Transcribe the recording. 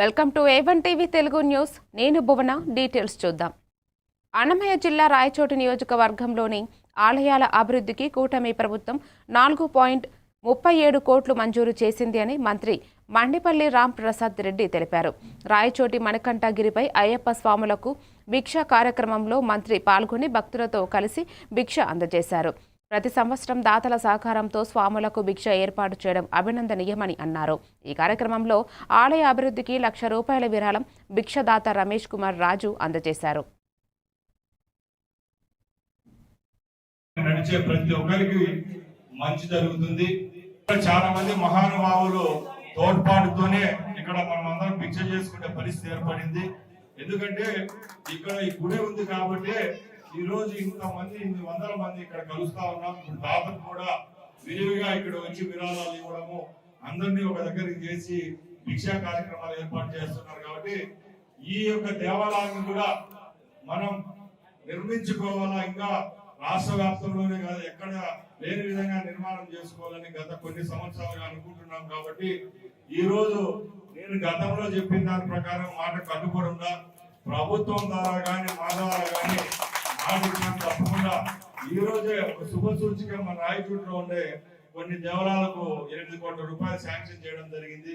Welcome to A one TV Telugu news. నేను Bhuvana details చూద్దాం. అన్నమయ్య జిల్లా రాయచోటి నియోజకవర్గంలోని ఆలయాల అభివృద్ధికి కూటమి ప్రభుత్వం నాలుగు పాయింట్ ముప్పై ఏడు కోట్లు మంజూరు చేసింది అని మంత్రి మండిపల్లి రాంప్రసాద్ రెడ్డి తెలిపారు. రాయచోటి మణికంఠగిరిపై అయ్యప్ప స్వాములకు భిక్ష కార్యక్రమంలో మంత్రి పాల్గొని భక్తులతో కలిసి భిక్ష అందజేశారు. ప్రతి సంవత్సరం దాతల సహకారంతో స్వాములకు భిక్ష ఏర్పాటు చేయడం అభినందనీయమని అన్నారు. ఈ కార్యక్రమంలో ఆలయ అభివృద్ధికి లక్ష రూపాయల విరాళం భిక్షదాత రమేష్ కుమార్ రాజు అందజేశారు. నడిచే ప్రతి ఒక్కరికి మంచి జరుగుతుంది. చాలా మంది మహానుభావులు తోడ్పాటుతోనే ఇక్కడ మనం అందరం భిక్ష చేసుకునే పరిస్థితి ఏర్పడింది. ఎందుకంటే ఇక్కడ ఈ గుడి ఉంది కాబట్టి ఈ రోజు ఇంతమంది ఇన్ని వందల మంది ఇక్కడ కలుస్తా ఉన్నాం. ఇప్పుడు కూడా విరివిగా ఇక్కడ వచ్చి విరాళాలు ఇవ్వడము అందరినీ ఒక దగ్గరికి చేసి భిక్షా కార్యక్రమాలు ఏర్పాటు చేస్తున్నారు కాబట్టి ఈ యొక్క దేవాలయాన్ని కూడా మనం నిర్మించుకోవాలా? ఇంకా రాష్ట్ర వ్యాప్తంలోనే కాదు ఎక్కడ లేని విధంగా నిర్మాణం చేసుకోవాలని గత కొన్ని సంవత్సరాలుగా అనుకుంటున్నాం కాబట్టి ఈ రోజు నేను గతంలో చెప్పిన దాని ప్రకారం మాట కట్టుబడి ప్రభుత్వం ద్వారా కానీ మా ద్వారా కానీ ఈ రోజే ఒక శుభ సూచిక మన రాయచూట్లో ఉండే కొన్ని దేవాలయాలకు ఎనిమిది కోట్ల రూపాయలు శాంక్షన్ చేయడం జరిగింది.